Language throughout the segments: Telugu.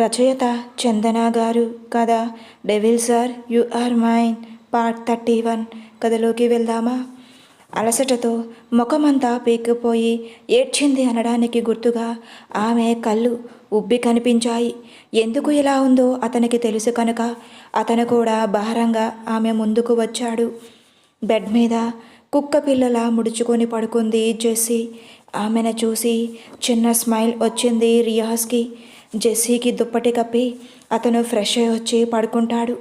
రచయిత చందన గారు కథ. Devil sir you are mine part thirty one కథలోకి వెళ్దామా? అలసటతో ముఖమంతా పీక్కుపోయి ఏడ్చింది అనడానికి గుర్తుగా ఆమె కళ్ళు ఉబ్బి కనిపించాయి. ఎందుకు ఇలా ఉందో అతనికి తెలుసు కనుక అతను కూడా భారంగా ఆమె ముందుకు వచ్చాడు. బెడ్ మీద కుక్క పిల్లలా ముడుచుకొని పడుకుంది జెస్సీ. ఆమెను చూసి చిన్న స్మైల్ వచ్చింది రియాజ్కి. జెస్సీకి దుప్పటి కప్పి అతను ఫ్రెష్ అయి వచ్చి పడుకుంటాడు.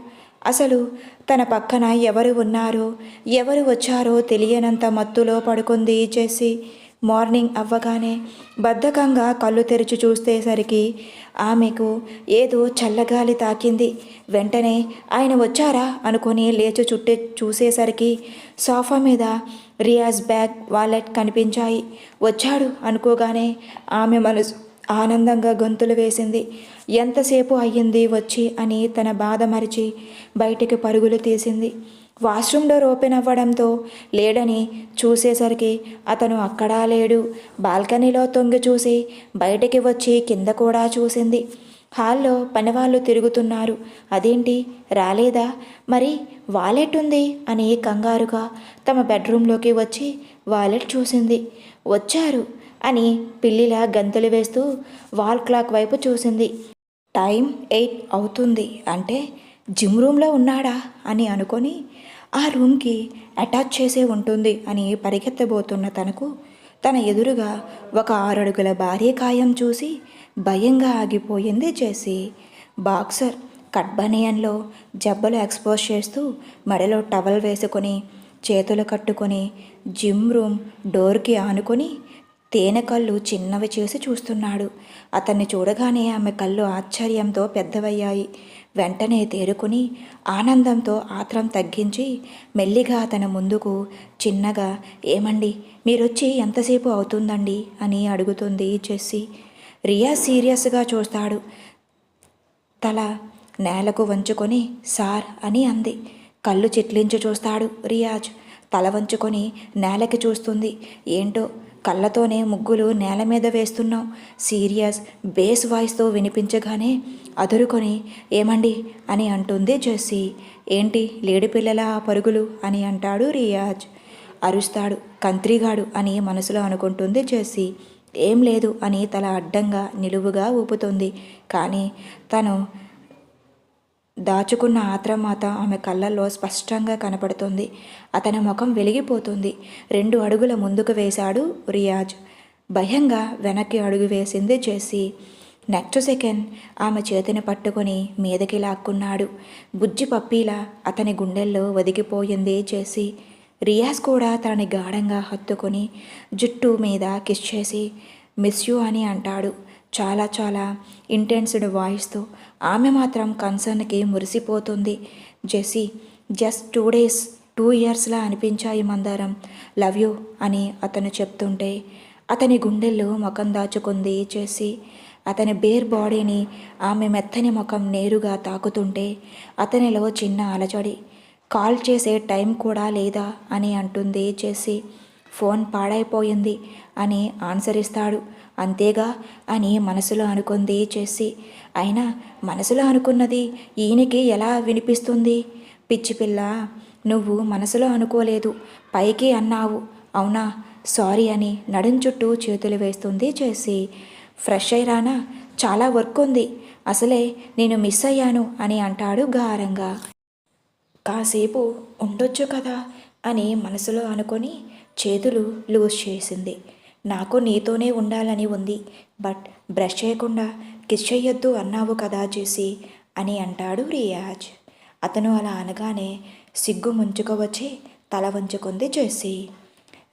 అసలు తన పక్కన ఎవరు ఉన్నారో ఎవరు వచ్చారో తెలియనంత మత్తులో పడుకుంది జెస్సీ. మార్నింగ్ అవ్వగానే బద్ధకంగా కళ్ళు తెరిచి చూసేసరికి ఆమెకు ఏదో చల్లగాలి తాకింది. వెంటనే ఆయన వచ్చారా అనుకుని లేచి చుట్టే చూసేసరికి సోఫా మీద రియాజ్ బ్యాగ్ వాలెట్ కనిపించాయి. వచ్చాడు అనుకోగానే ఆమె మనసు ఆనందంగా గొంతులు వేసింది. ఎంతసేపు అయ్యింది వచ్చి? అని తన బాధ మరిచి బయటికి పరుగులు తీసింది. వాష్రూమ్ డోర్ ఓపెన్ అవ్వడంతో లేడని చూసేసరికి అతను అక్కడా లేడు. బాల్కనీలో తొంగి చూసి బయటికి వచ్చి కింద కూడా చూసింది. హాల్లో పనివాళ్ళు తిరుగుతున్నారు. అదేంటి? రాలేదా? మరి వాలెట్ ఉంది? అని కంగారుగా తమ బెడ్రూమ్లోకి వచ్చి వాలెట్ చూసింది. వచ్చారు. అని పిల్లిలా గంతులు వేస్తూ వాల్ క్లాక్ వైపు చూసింది. టైం ఎయిట్ అవుతుంది అంటే జిమ్ రూమ్లో ఉన్నాడా అని అనుకొని ఆ రూమ్కి అటాచ్ చేసే ఉంటుంది అని పరిగెత్తబోతున్న తనకు తన ఎదురుగా ఒక ఆరడుగుల భారీ కాయం చూసి భయంగా ఆగిపోయింది చేసి బాక్సర్ కట్ బనియన్లో జబ్బలు ఎక్స్పోజ్ చేస్తూ మెడలో టవల్ వేసుకొని చేతులు కట్టుకొని జిమ్ రూమ్ డోర్కి ఆనుకొని తేనె కళ్ళు చిన్నవి చేసి చూస్తున్నాడు. అతన్ని చూడగానే ఆమె కళ్ళు ఆశ్చర్యంతో పెద్దవయ్యాయి. వెంటనే తేరుకుని ఆనందంతో ఆత్రం తగ్గించి మెల్లిగా అతని ముందుకు చిన్నగా ఏమండి? మీరొచ్చి ఎంతసేపు అవుతుందండి? అని అడుగుతుంది చెస్సి రియా సీరియస్గా చూస్తాడు. తల నేలకు వంచుకొని సార్ అని అంది. కళ్ళు చిట్లించి చూస్తాడు రియాజ్. తల వంచుకొని నేలకి చూస్తుంది. ఏంటో? కళ్ళతోనే ముగ్గులు నేల మీద వేస్తున్నాం సీరియస్ బేస్ వాయిస్తో వినిపించగానే అదురుకొని ఏమండి అని అంటుంది జెస్సీ. ఏంటి లేడి పిల్లల ఆ పరుగులు అని అంటాడు రియాజ్. అరుస్తాడు కంత్రిగాడు అని మనసులో అనుకుంటుంది జెస్సీ. ఏం లేదు అని తల అడ్డంగా నిలువుగా ఊపుతుంది. కానీ తను దాచుకున్న ఆత్రమాత ఆమె కళ్ళల్లో స్పష్టంగా కనపడుతుంది. అతని ముఖం వెలిగిపోతుంది. రెండు అడుగుల ముందుకు వేశాడు రియాజ్. భయంగా వెనక్కి అడుగు వేసింది చేసి నెక్స్ట్ సెకండ్ ఆమె చేతిని పట్టుకొని మీదకి లాక్కున్నాడు. బుజ్జి పప్పీలా అతని గుండెల్లో ఒదిగిపోయింది చేసి రియాజ్ కూడా తనని గాఢంగా హత్తుకొని జుట్టు మీద కిస్ చేసి మిస్ యూ అని అంటాడు. చాలా చాలా ఇంటెన్స్డ్ వాయిస్తో ఆమె మాత్రం కన్సర్న్కి మురిసిపోతుంది. Jessie just two days two ఇయర్స్లా అనిపించాయి మందారం. లవ్ యూ అని అతను చెప్తుంటే అతని గుండెల్లో ముఖం దాచుకుంది చేసి అతని బేర్ బాడీని ఆమె మెత్తని ముఖం నేరుగా తాకుతుంటే అతనిలో చిన్న అలజడి. కాల్ చేసే టైం కూడా లేదా అని అంటుంది చేసి ఫోన్ పాడైపోయింది అని ఆన్సర్ ఇస్తాడు అంతేగా అని మనసులో అనుకుంది చేసి. అయినా మనసులో అనుకున్నది ఈయనకి ఎలా వినిపిస్తుంది? పిచ్చి పిల్ల నువ్వు మనసులో అనుకోలేదు. పైకి అన్నావు. అవునా? సారీ అని నడుం చుట్టూ చేతులు వేస్తుంది చేసి. ఫ్రెష్ అయ్యానా చాలా వర్క్ ఉంది. అసలే నేను మిస్ అయ్యాను అని అంటాడు గారంగా. కాసేపు ఉండొచ్చు కదా అని మనసులో అనుకొని చేతులు లూజ్ చేసింది. నాకు నీతోనే ఉండాలని ఉంది బట్ బ్రష్ చేయకుండా కిస్ చెయ్యొద్దు అన్నావు కదా చేసి అని అంటాడు రియాజ్. అతను అలా అనగానే సిగ్గు ముంచుకోవచ్చి తల వంచుకుంది చేసి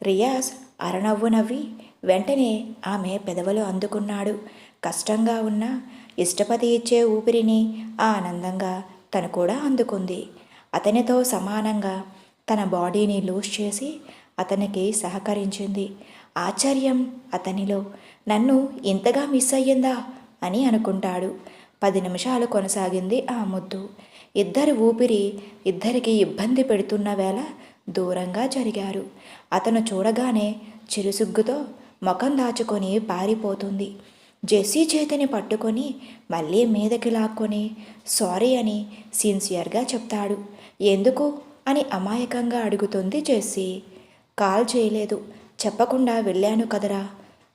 రియాజ్ అరనవ్వు నవ్వి వెంటనే ఆమె పెదవులు అందుకున్నాడు. కష్టంగా ఉన్న ఇష్టపతి ఇచ్చే ఊపిరిని ఆనందంగా తను కూడా అందుకుంది. అతనితో సమానంగా తన బాడీని లూజ్ చేసి అతనికి సహకరించింది. ఆశ్చర్యం అతనిలో నన్ను ఇంతగా మిస్ అయ్యిందా? అని అనుకుంటాడు. పది నిమిషాలు కొనసాగింది ఆ ముద్దు. ఇద్దరి ఊపిరి ఇద్దరికి ఇబ్బంది పెడుతున్న వేళ దూరంగా జరిగారు. అతను చూడగానే చిరుసుగ్గుతో ముఖం దాచుకొని పారిపోతుంది. జెస్సీ చేతిని పట్టుకొని మళ్ళీ మీదకి లాక్కొని సారీ అని సిన్సియర్గా చెప్తాడు. ఎందుకు? అని అమాయకంగా అడుగుతుంది జెస్సీ. కాల్ చేయలేదు. చెప్పకుండా వెళ్ళాను కదరా.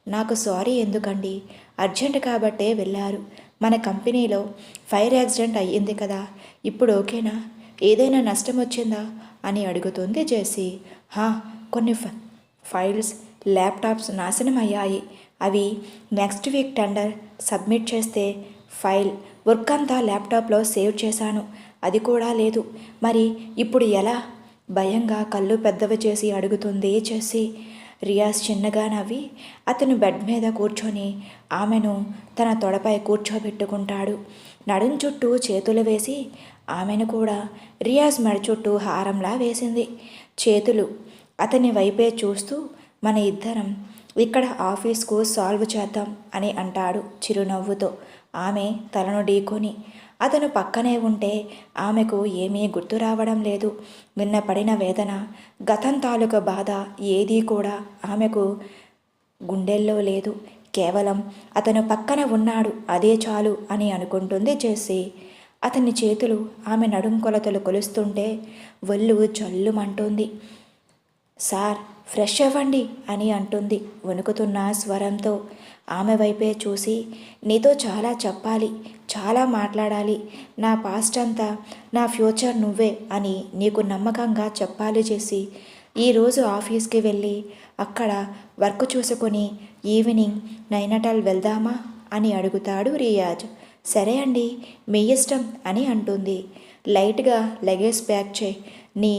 నాకు సారీ ఎందుకండి? అర్జెంట్ కాబట్టే వెళ్ళారు. మన కంపెనీలో ఫైర్ యాక్సిడెంట్ అయ్యింది కదా. ఇప్పుడు ఓకేనా? ఏదైనా నష్టం వచ్చిందా? అని అడుగుతుంది జేసీ. హా కొన్ని ఫ- ఫైల్స్ ల్యాప్టాప్స్ నాశనం అయ్యాయి. అవి నెక్స్ట్ వీక్ టెండర్ సబ్మిట్ చేస్తే ఫైల్ వర్క్ అంతా ల్యాప్టాప్లో సేవ్ చేశాను. అది కూడా లేదు. మరి ఇప్పుడు ఎలా? భయంగా కళ్ళు పెద్దవి చేసి అడుగుతుంది చేసి రియాజ్ చిన్నగా నవ్వి అతను బెడ్ మీద కూర్చొని ఆమెను తన తొడపై కూర్చోబెట్టుకుంటాడు. నడుం చుట్టూ చేతులు వేసి ఆమెను కూడా రియాజ్ మెడ చుట్టూ హారంలా వేసింది. చేతులు అతని వైపే చూస్తూ మన ఇద్దరం ఇక్కడ ఆఫీస్కు సాల్వ్ చేద్దాం అని అంటాడు చిరునవ్వుతో. ఆమె తలను ఢీకొని అతను పక్కనే ఉంటే ఆమెకు ఏమీ గుర్తు రావడం లేదు. నిన్న పడిన వేదన గతం తాలూకు బాధ ఏదీ కూడా ఆమెకు గుండెల్లో లేదు. కేవలం అతను పక్కన ఉన్నాడు అదే చాలు అని అనుకుంటుంది చేసి అతని చేతులు ఆమె నడుం కొలతలు కొలుస్తుంటే ఒళ్ళు చల్లుమంటుంది సార్ ఫ్రెష్ అవ్వండి అని అంటుంది వణుకుతున్న స్వరంతో. ఆమె వైపే చూసి నీతో చాలా చెప్పాలి చాలా మాట్లాడాలి. నా పాస్ట్ అంతా నా ఫ్యూచర్ నువ్వే అని నీకు నమ్మకంగా చెప్పాలి చేసి ఈరోజు ఆఫీస్కి వెళ్ళి అక్కడ వర్క్ చూసుకొని ఈవినింగ్ నైనటాల్ వెళ్దామా అని అడుగుతాడు రియాజ్. సరే అండి మీ ఇష్టం అని అంటుంది. లైట్గా లగేజ్ ప్యాక్ చేయి నీ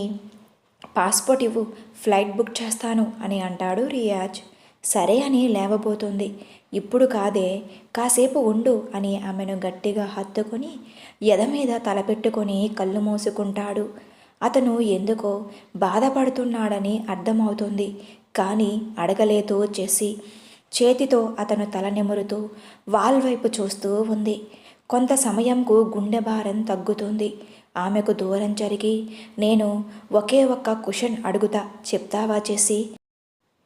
పాస్పోర్ట్ ఇవ్వు ఫ్లైట్ బుక్ చేస్తాను అని అంటాడు రియాజ్. సరే అని లేవబోతుంది. ఇప్పుడు కాదే కాసేపు ఉండు అని ఆమెను గట్టిగా హత్తుకొని ఎద మీద తలపెట్టుకొని కళ్ళు మూసుకుంటాడు. అతను ఎందుకో బాధపడుతున్నాడని అర్థమవుతుంది. కానీ అడగలేదు చేసి చేతితో అతను తల నిమురుతూ వాల్ వైపు చూస్తూ ఉంది. కొంత సమయంకు గుండె భారం తగ్గుతుంది. ఆమెకు దూరం జరిగి నేను ఒకే ఒక్క కుషన్ అడుగుతా చెప్తావా చేసి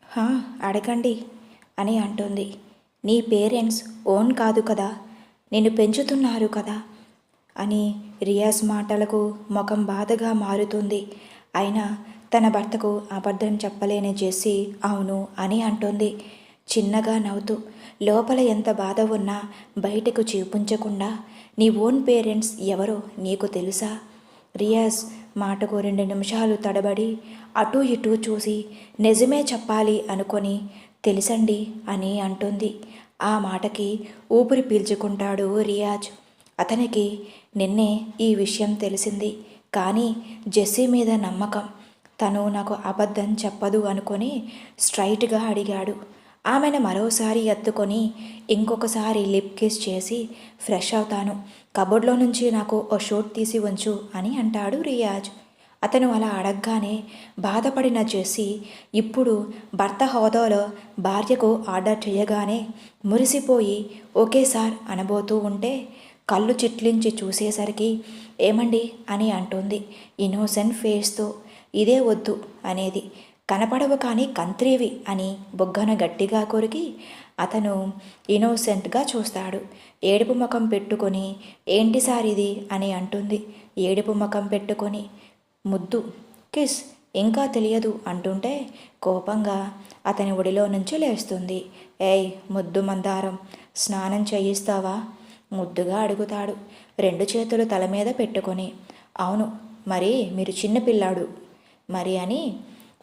"హా, అడగండి అని అంటుంది. నీ పేరెంట్స్ ఓన్ కాదు కదా నిన్ను పెంచుతున్నారు కదా అని రియాజ్ మాటలకు ముఖం బాధగా మారుతుంది. అయినా తన భర్తకు అబద్ధం చెప్పలేని జెస్సీ అవును అని అంటుంది. చిన్నగా నవ్వుతూ లోపల ఎంత బాధ ఉన్నా బయటకు చూపించకుండా నీ ఓన్ పేరెంట్స్ ఎవరో నీకు తెలుసా? రియాజ్ మాటకు రెండు నిమిషాలు తడబడి అటూ ఇటూ చూసి నిజమే చెప్పాలి అనుకొని తెలుసండి అని అంటుంది. ఆ మాటకి ఊపిరి పీల్చుకుంటాడు రియాజ్. అతనికి నిన్నే ఈ విషయం తెలిసింది కానీ జెస్సీ మీద నమ్మకం. తను నాకు అబద్ధం చెప్పదు అనుకొని స్ట్రైట్గా అడిగాడు. ఆమెను మరోసారి ఎత్తుకొని ఇంకొకసారి లిప్ కిస్ చేసి ఫ్రెష్ అవుతాను. కబోర్డ్లో నుంచి నాకు ఓ షూట్ తీసి ఉంచు అని అంటాడు రియాజ్. అతను అలా అడగగానే బాధపడిన జెస్సీ ఇప్పుడు భర్త హోదాలో భార్యకు ఆర్డర్ చేయగానే మురిసిపోయి ఓకే సార్ అనబోతూ ఉంటే కళ్ళు చిట్లించి చూసేసరికి ఏమండి అని అంటుంది ఇన్నోసెంట్ ఫేస్తో ఇదే వద్దు అనేది. కనపడవు కానీ కంత్రీవి అని బొగ్గన గట్టిగా కొరికి అతను ఇనోసెంట్గా చూస్తాడు. ఏడుపు ముఖం పెట్టుకొని ఏంటి సార్ ఇది? అని అంటుంది. ఏడుపు ముఖం పెట్టుకొని ముద్దు కిస్ ఇంకా తెలియదు అంటుంటే కోపంగా అతని ఒడిలో నుంచి లేస్తుంది. ఏయ్ ముద్దు మందారం స్నానం చేయిస్తావా? ముద్దుగా అడుగుతాడు. రెండు చేతులు తల మీద పెట్టుకొని అవును మరి మీరు చిన్నపిల్లాడు మరి అని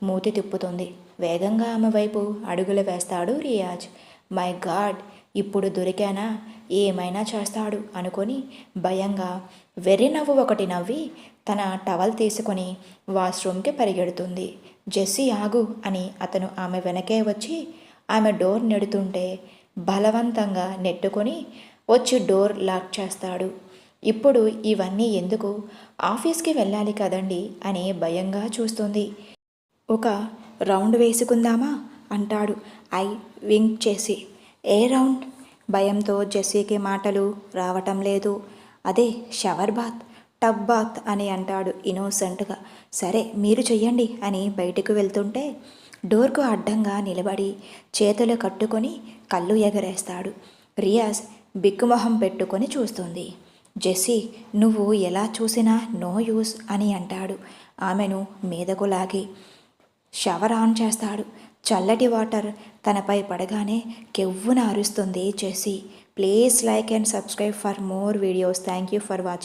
మూతి తిప్పుతుంది. వేగంగా ఆమె వైపు అడుగులు వేస్తాడు రియాజ్. మై గాడ్ ఇప్పుడు దొరికానా? ఏమైనా చేస్తాడు అనుకొని భయంగా వెర్రి నవ్వు ఒకటి నవ్వి తన టవల్ తీసుకొని వాష్రూమ్కి పరిగెడుతుంది. జెస్సీ ఆగు అని అతను ఆమె వెనకే వచ్చి ఆమె డోర్ నెడుతుంటే బలవంతంగా నెట్టుకొని వచ్చి డోర్ లాక్ చేస్తాడు. ఇప్పుడు ఇవన్నీ ఎందుకు? ఆఫీస్కి వెళ్ళాలి కదండి అని భయంగా చూస్తుంది. ఒక రౌండ్ వేసుకుందామా? అంటాడు. ఐ వింక్ చేసి. A round? భయంతో జెస్సీకి మాటలు రావటం లేదు. అదే షవర్ బాత్ టబ్ బాత్ అని అంటాడు ఇన్నోసెంట్గా. సరే మీరు చెయ్యండి అని బయటకు వెళ్తుంటే డోర్కు అడ్డంగా నిలబడి చేతులు కట్టుకొని కళ్ళు ఎగరేస్తాడు. రియాజ్ బిక్కుమొహం పెట్టుకొని చూస్తుంది. జెస్సీ నువ్వు ఎలా చూసినా నో యూస్ అని అంటాడు. ఆమెను మీదకు లాగి. షవర్ ఆన్ చేస్తాడు. చల్లటి వాటర్ తనపై పడగానే కెవ్వున అరుస్తుంది చేసి. Please like and subscribe for more videos. Thank you for watching.